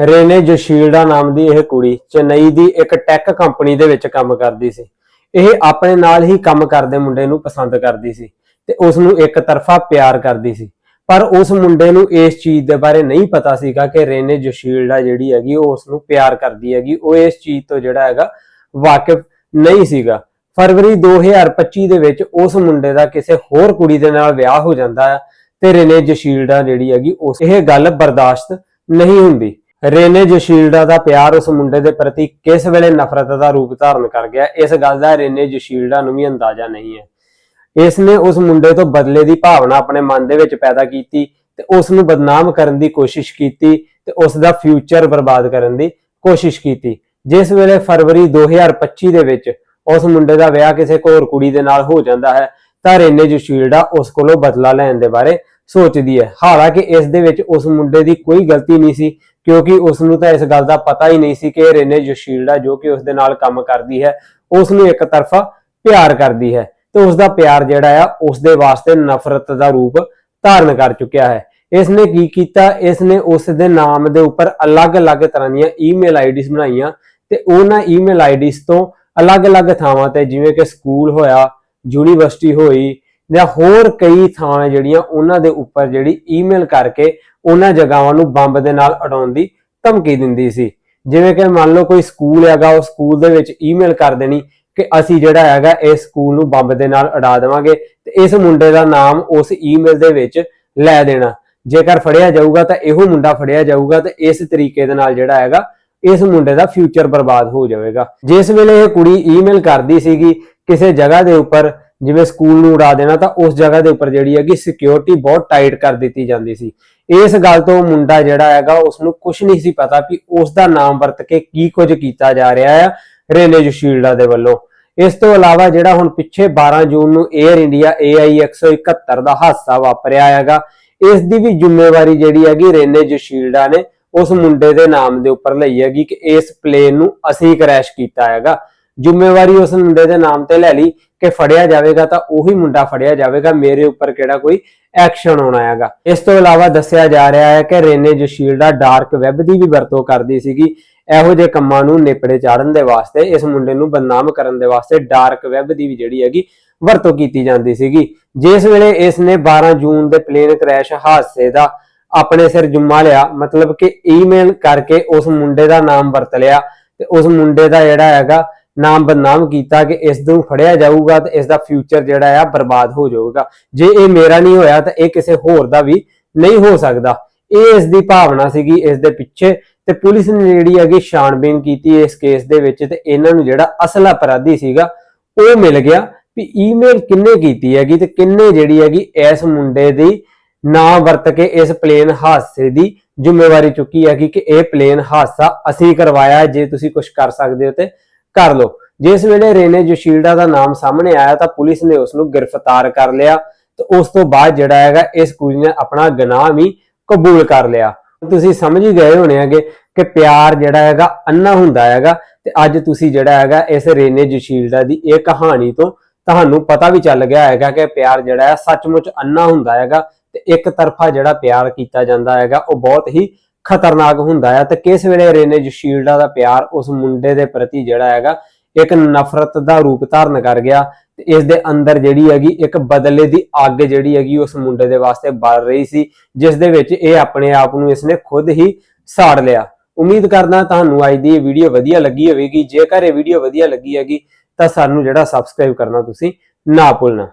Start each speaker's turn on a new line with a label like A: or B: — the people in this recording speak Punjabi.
A: ਰੇਨੇ ਜਸ਼ੀਲਡਾ ਨਾਮ ਦੀ ਇਹ ਕੁੜੀ ਚੇਨਈ ਦੀ ਇੱਕ ਟੈਕ ਕੰਪਨੀ ਦੇ ਵਿੱਚ ਕੰਮ ਕਰਦੀ ਸੀ। ਇਹ ਆਪਣੇ ਨਾਲ ਹੀ ਕੰਮ ਕਰਦੇ ਮੁੰਡੇ ਨੂੰ ਪਸੰਦ ਕਰਦੀ ਸੀ ਤੇ ਉਸ ਨੂੰ ਇੱਕ ਤਰਫਾ ਪਿਆਰ ਕਰਦੀ ਸੀ। ਪਰ ਉਸ ਮੁੰਡੇ ਨੂੰ ਇਸ ਚੀਜ਼ ਦੇ ਬਾਰੇ ਨਹੀਂ ਪਤਾ ਸੀਗਾ ਕਿ ਰੇਨੇ ਜਸ਼ੀਲਡਾ ਜਿਹੜੀ ਹੈਗੀ ਉਹ ਉਸ ਨੂੰ ਪਿਆਰ ਕਰਦੀ ਹੈਗੀ। ਉਹ ਇਸ ਚੀਜ਼ ਤੋਂ ਜਿਹੜਾ ਹੈਗਾ ਵਾਕਿਫ ਨਹੀਂ ਸੀਗਾ। ਫਰਵਰੀ 2025 ਦੇ ਵਿੱਚ ਉਸ ਮੁੰਡੇ ਦਾ ਕਿਸੇ ਹੋਰ ਕੁੜੀ ਦੇ ਨਾਲ ਵਿਆਹ ਹੋ ਜਾਂਦਾ ਹੈ ਤੇ ਰੇਨੇ ਜਸ਼ੀਲਡਾ ਜਿਹੜੀ ਹੈਗੀ ਉਸ ਇਹ ਗੱਲ ਬਰਦਾਸ਼ਤ ਨਹੀਂ ਹੁੰਦੀ। ਰੇਨੇ ਜਸ਼ੀਲਡਾ ਦਾ ਪਿਆਰ ਉਸ ਮੁੰਡੇ ਦੇ ਪ੍ਰਤੀ ਕਿਸ ਵੇਲੇ ਨਫ਼ਰਤ ਦਾ ਰੂਪ ਧਾਰਨ ਕਰ ਗਿਆ, ਇਸ ਗੱਲ ਦਾ ਰੇਨੇ ਜਸ਼ੀਲਡਾ ਨੂੰ ਵੀ ਅੰਦਾਜ਼ਾ ਨਹੀਂ ਹੈ। ਇਸ ਨੇ ਉਸ ਮੁੰਡੇ ਤੋਂ ਬਦਲੇ ਦੀ ਭਾਵਨਾ ਆਪਣੇ ਮਨ ਦੇ ਵਿੱਚ ਪੈਦਾ ਕੀਤੀ ਤੇ ਉਸ ਨੂੰ ਬਦਨਾਮ ਕਰਨ ਦੀ ਕੋਸ਼ਿਸ਼ ਕੀਤੀ ਤੇ ਉਸ ਦਾ ਫਿਊਚਰ ਬਰਬਾਦ ਕਰਨ ਦੀ ਕੋਸ਼ਿਸ਼ ਕੀਤੀ। ਜਿਸ ਵੇਲੇ ਫਰਵਰੀ 2025 ਦੇ ਵਿੱਚ ਉਸ ਮੁੰਡੇ ਦਾ ਵਿਆਹ ਕਿਸੇ ਹੋਰ ਕੁੜੀ ਦੇ ਨਾਲ ਹੋ ਜਾਂਦਾ ਹੈ, ਤਾਂ ਰੇਨੇ ਜਸ਼ੀਲਡਾ ਉਸ ਕੋਲੋਂ ਬਦਲਾ ਲੈਣ ਦੇ ਬਾਰੇ ਸੋਚਦੀ ਹੈ। ਹਾਲਾਂਕਿ ਇਸ ਦੇ ਵਿੱਚ ਉਸ ਮੁੰਡੇ ਦੀ ਕੋਈ ਗਲਤੀ ਨਹੀਂ ਸੀ ਕਿਉਂਕਿ ਉਸ ਨੂੰ ਤਾਂ ਇਸ ਗੱਲ ਦਾ ਪਤਾ ਹੀ ਨਹੀਂ ਸੀ ਕਿ ਰੇਨੇ ਜਸ਼ੀਲਡਾ ਜੋ ਕਿ ਉਸ ਦੇ ਨਾਲ ਕੰਮ ਕਰਦੀ ਹੈ। ਉਸ ਨੂੰ ਇੱਕ ਤਰਫਾ ਪਿਆਰ ਕਰਦੀ ਹੈ ਤੇ ਉਸ ਦਾ ਪਿਆਰ ਜਿਹੜਾ ਆ ਉਸ ਦੇ ਵਾਸਤੇ ਨਫ਼ਰਤ ਦਾ ਰੂਪ ਧਾਰਨ ਕਰ ਚੁੱਕਿਆ ਹੈ। ਇਸ ਨੇ ਕੀ ਕੀਤਾ? ਇਸ ਨੇ ਉਸ ਦੇ ਨਾਮ ਦੇ ਉੱਪਰ ਅਲੱਗ-ਅਲੱਗ ਤਰ੍ਹਾਂ ਦੀਆਂ ਈਮੇਲ ਆਈਡੀਜ਼ ਬਣਾਈਆਂ ਤੇ ਉਹਨਾਂ ਈਮੇਲ ਆਈਡੀਜ਼ ਤੋਂ ਅਲੱਗ-ਅਲੱਗ ਥਾਵਾਂ ਤੇ ਜਿਵੇਂ ਕਿ ਸਕੂਲ ਹੋਇਆ, ਯੂਨੀਵਰਸਿਟੀ ਹੋਈ ਜਾਂ ਹੋਰ ਕਈ ਥਾਵਾਂ ਜਿਹੜੀਆਂ ਉਹਨਾਂ ਦੇ ਉੱਪਰ ਜਿਹੜੀ ਈਮੇਲ ਕਰਕੇ ਉਹਨਾਂ ਜਗ੍ਹਾਵਾਂ ਨੂੰ ਬੰਬ ਦੇ ਨਾਲ ਉਡਾਉਣ ਦੀ ਧਮਕੀ ਦਿੰਦੀ ਸੀ। ਜਿਵੇਂ ਕਿ ਮੰਨ ਲਓ ਕੋਈ ਸਕੂਲ ਹੈਗਾ, ਉਹ ਸਕੂਲ ਦੇ ਵਿੱਚ ਈਮੇਲ ਕਰ ਦੇਣੀ ਕਿ ਅਸੀਂ ਜਿਹੜਾ ਹੈਗਾ ਇਸ ਸਕੂਲ ਨੂੰ ਬੰਬ ਦੇ ਨਾਲ ਉਡਾ ਦੇਵਾਂਗੇ ਤੇ ਇਸ ਮੁੰਡੇ ਦਾ ਨਾਮ ਉਸ ਈਮੇਲ ਦੇ ਵਿੱਚ ਲੈ ਦੇਣਾ। ਜੇਕਰ ਫੜਿਆ ਜਾਊਗਾ ਤਾਂ ਇਹੋ ਮੁੰਡਾ ਫੜਿਆ ਜਾਊਗਾ ਤੇ ਇਸ ਤਰੀਕੇ ਦੇ ਨਾਲ ਜਿਹੜਾ ਹੈਗਾ, ਇਸ ਮੁੰਡੇ ਦਾ ਫਿਊਚਰ ਬਰਬਾਦ ਹੋ ਜਾਵੇਗਾ। ਜਿਸ ਵੇਲੇ ਇਹ ਕੁੜੀ ਈਮੇਲ ਕਰਦੀ ਸੀਗੀ, ਕਿਸੇ ਜਗ੍ਹਾ ਦੇ ਉੱਪਰ ਜਿਵੇਂ ਸਕੂਲ ਨੂੰ ਉਡਾ ਦੇਣਾ, ਤਾਂ ਉਸ ਜਗ੍ਹਾ ਦੇ ਉੱਪਰ ਜਿਹੜੀ ਹੈਗੀ ਸਿਕਿਉਰਿਟੀ ਬਹੁਤ ਟਾਈਟ ਕਰ ਦਿੱਤੀ ਜਾਂਦੀ ਸੀ। ਇਸ ਗੱਲ ਤੋਂ ਮੁੰਡਾ ਜਿਹੜਾ ਹੈਗਾ ਉਸ ਨੂੰ ਕੁਝ ਨਹੀਂ ਸੀ ਪਤਾ ਕਿ ਉਸ ਦਾ ਨਾਮ ਵਰਤ ਕੇ ਕੀ ਕੁਝ ਕੀਤਾ ਜਾ ਰਿਹਾ ਹੈ ਰੇਨੇ ਜਸ਼ੀਲਡਾ ਦੇ ਵੱਲੋਂ। ਇਸ ਤੋਂ ਇਲਾਵਾ ਜਿਹੜਾ ਹੁਣ ਪਿੱਛੇ 12 ਜੂਨ ਨੂੰ 에ਅਰ ਇੰਡੀਆ AI 171 ਦਾ ਹਾਦਸਾ ਵਾਪਰਿਆ ਹੈਗਾ, ਇਸ ਦੀ ਵੀ ਜ਼ਿੰਮੇਵਾਰੀ ਜਿਹੜੀ ਹੈਗੀ ਰੇਨੇ ਜਸ਼ੀਲਡਾ ਨੇ ਉਸ ਮੁੰਡੇ ਦੇ ਨਾਮ ਦੇ ਉੱਪਰ ਲਈ ਹੈਗੀ ਕਿ ਇਸ ਪਲੇਨ ਨੂੰ ਅਸੀਂ ਕ੍ਰੈਸ਼ ਕੀਤਾ ਹੈਗਾ। ਜ਼ਿੰਮੇਵਾਰੀ ਉਸ ਮੁੰਡੇ ਦੇ ਨਾਮ ਤੇ ਲੈ ਲਈ। ਕਿ ਫੜਿਆ ਜਾਵੇਗਾ ਤਾਂ ਉਹੀ ਮੁੰਡਾ ਫੜਿਆ ਜਾਵੇਗਾ, ਮੇਰੇ ਉੱਪਰ ਕਿਹੜਾ ਕੋਈ ਐਕਸ਼ਨ ਹੋਣਾ ਹੈਗਾ। ਇਸ ਤੋਂ ਇਲਾਵਾ ਦੱਸਿਆ ਜਾ ਰਿਹਾ ਹੈ ਕਿ ਰੇਨੇ ਜਸ਼ੀਲਡਾ ਡਾਰਕ ਵੈਬ ਦੀ ਵੀ ਵਰਤੋਂ ਕਰਦੀ ਸੀਗੀ। ਇਹੋ ਜਿਹੇ ਕੰਮਾਂ ਨੂੰ ਨੇਪੜੇ ਚਾੜਨ ਦੇ ਵਾਸਤੇ, ਇਸ ਮੁੰਡੇ ਨੂੰ ਬਦਨਾਮ ਕਰਨ ਦੇ ਵਾਸਤੇ ਡਾਰਕ ਵੈਬ ਦੀ ਵੀ ਜਿਹੜੀ ਹੈਗੀ ਵਰਤੋਂ ਕੀਤੀ ਜਾਂਦੀ ਸੀਗੀ। ਜਿਸ ਵੇਲੇ ਇਸ ਨੇ 12 ਜੂਨ ਦੇ ਪਲੇਨ ਕ੍ਰੈਸ਼ ਹਾਦਸੇ ਦਾ ਆਪਣੇ ਸਿਰ ਜੁੰਮਾ ਲਿਆ, ਮਤਲਬ ਕਿ ਈਮੇਲ ਕਰਕੇ ਉਸ ਮੁੰਡੇ ਦਾ ਨਾਮ ਵਰਤ ਲਿਆ ਤੇ ਉਸ ਮੁੰਡੇ ਦਾ ਜਿਹੜਾ ਹੈਗਾ ਨਾਮ ਬਦਨਾਮ ਕੀਤਾ ਕਿ ਇਸ ਨੂੰ ਫੜਿਆ ਜਾਊਗਾ ਤੇ ਇਸ ਦਾ ਫਿਊਚਰ ਜਿਹੜਾ ਆ ਬਰਬਾਦ ਹੋ ਜਾਊਗਾ। ਜੇ ਇਹ ਮੇਰਾ ਨਹੀਂ ਹੋਇਆ ਤਾਂ ਇਹ ਕਿਸੇ ਹੋਰ ਦਾ ਵੀ ਨਹੀਂ ਹੋ ਸਕਦਾ। ਇਹ ਇਸ ਦੀ ਭਾਵਨਾ ਸੀਗੀ ਇਸ ਦੇ ਪਿੱਛੇ ਤੇ ਪੁਲਿਸ ਨੇ ਜਿਹੜੀ ਹੈਗੀ ਛਾਣਬੀਨ ਕੀਤੀ ਇਸ ਕੇਸ ਦੇ ਵਿੱਚ ਤੇ ਇਹਨਾਂ ਨੂੰ ਜਿਹੜਾ ਅਸਲ ਅਪਰਾਧੀ ਸੀਗਾ ਉਹ ਮਿਲ ਗਿਆ ਵੀ ਈਮੇਲ ਕਿੰਨੇ ਕੀਤੀ ਹੈਗੀ ਤੇ ਕਿੰਨੇ ਜਿਹੜੀ ਹੈਗੀ ਇਸ ਮੁੰਡੇ ਦੀ ਨਾਂ ਵਰਤ ਕੇ ਇਸ ਪਲੇਨ ਹਾਦਸੇ ਦੀ ਜ਼ਿੰਮੇਵਾਰੀ ਚੁੱਕੀ ਹੈਗੀ ਕਿ ਇਹ ਪਲੇਨ ਹਾਦਸਾ ਅਸੀਂ ਕਰਵਾਇਆ ਜੇ ਤੁਸੀਂ ਕੁਝ ਕਰ ਸਕਦੇ ਹੋ ਤੇ ਕਰ ਲਓ। ਜਿਸ ਵੇਲੇ ਰੇਨੇ ਜੋਸ਼ੀਲਡਾ ਦਾ ਨਾਮ ਸਾਹਮਣੇ ਆਇਆ ਤਾਂ ਪੁਲਿਸ ਨੇ ਉਸ ਨੂੰ ਗ੍ਰਿਫਤਾਰ ਕਰ ਲਿਆ ਤੇ ਉਸ ਤੋਂ ਬਾਅਦ ਜਿਹੜਾ ਹੈਗਾ ਇਸ ਕੁੜੀ ਨੇ ਆਪਣਾ ਗੁਨਾਹ ਵੀ ਕਬੂਲ ਕਰ ਲਿਆ। ਤੁਸੀਂ ਸਮਝ ਹੀ ਗਏ ਹੋਣੇ ਹੈਗੇ ਕਿ ਪਿਆਰ ਜਿਹੜਾ ਹੈਗਾ ਅੰਨਾ ਹੁੰਦਾ ਹੈਗਾ ਤੇ ਅੱਜ ਤੁਸੀਂ ਜਿਹੜਾ ਹੈਗਾ ਇਸ ਰੇਨੇ ਜੋਸ਼ੀਲਡਾ ਦੀ ਇਹ ਕਹਾਣੀ ਤੋਂ ਤੁਹਾਨੂੰ ਪਤਾ ਵੀ ਚੱਲ ਗਿਆ ਹੈਗਾ ਕਿ ਪਿਆਰ ਜਿਹੜਾ ਹੈ ਸੱਚਮੁੱਚ ਅੰਨਾ ਹੁੰਦਾ ਹੈਗਾ ਤੇ ਇੱਕ ਤਰਫਾ ਜਿਹੜਾ ਪਿਆਰ ਕੀਤਾ ਜਾਂਦਾ ਹੈਗਾ ਉਹ ਬਹੁਤ ਹੀ ਖਤਰਨਾਕ ਹੁੰਦਾ ਹੈ ਤੇ ਕਿਸ ਵੇਲੇ ਰੇਨੇ ਜਸ਼ੀਲਡਾ ਦਾ ਪਿਆਰ ਉਸ ਮੁੰਡੇ ਦੇ ਪ੍ਰਤੀ ਜਿਹੜਾ ਹੈਗਾ, ਇੱਕ ਨਫ਼ਰਤ ਦਾ ਰੂਪ ਧਾਰਨ ਕਰ ਗਿਆ ਤੇ ਇਸ ਦੇ ਅੰਦਰ ਜਿਹੜੀ ਹੈਗੀ, ਇੱਕ ਬਦਲੇ ਦੀ ਅੱਗ ਜਿਹੜੀ ਹੈਗੀ ਉਸ ਮੁੰਡੇ ਦੇ ਵਾਸਤੇ ਬਲ ਰਹੀ ਸੀ, ਜਿਸ ਦੇ ਵਿੱਚ ਇਹ ਆਪਣੇ ਆਪ ਨੂੰ ਇਸਨੇ ਖੁਦ ਹੀ ਸਾੜ ਲਿਆ। ਉਮੀਦ ਕਰਦਾ ਤੁਹਾਨੂੰ ਅੱਜ ਦੀ ਇਹ ਵੀਡੀਓ ਵਧੀਆ ਲੱਗੀ ਹੋਵੇਗੀ। ਜੇਕਰ ਇਹ ਵੀਡੀਓ ਵਧੀਆ ਲੱਗੀ ਹੈਗੀ, ਤਾਂ ਸਾਨੂੰ ਜਿਹੜਾ ਸਬਸਕ੍ਰਾਈਬ ਕਰਨਾ ਤੁਸੀਂ ਨਾ ਭੁੱਲਣਾ।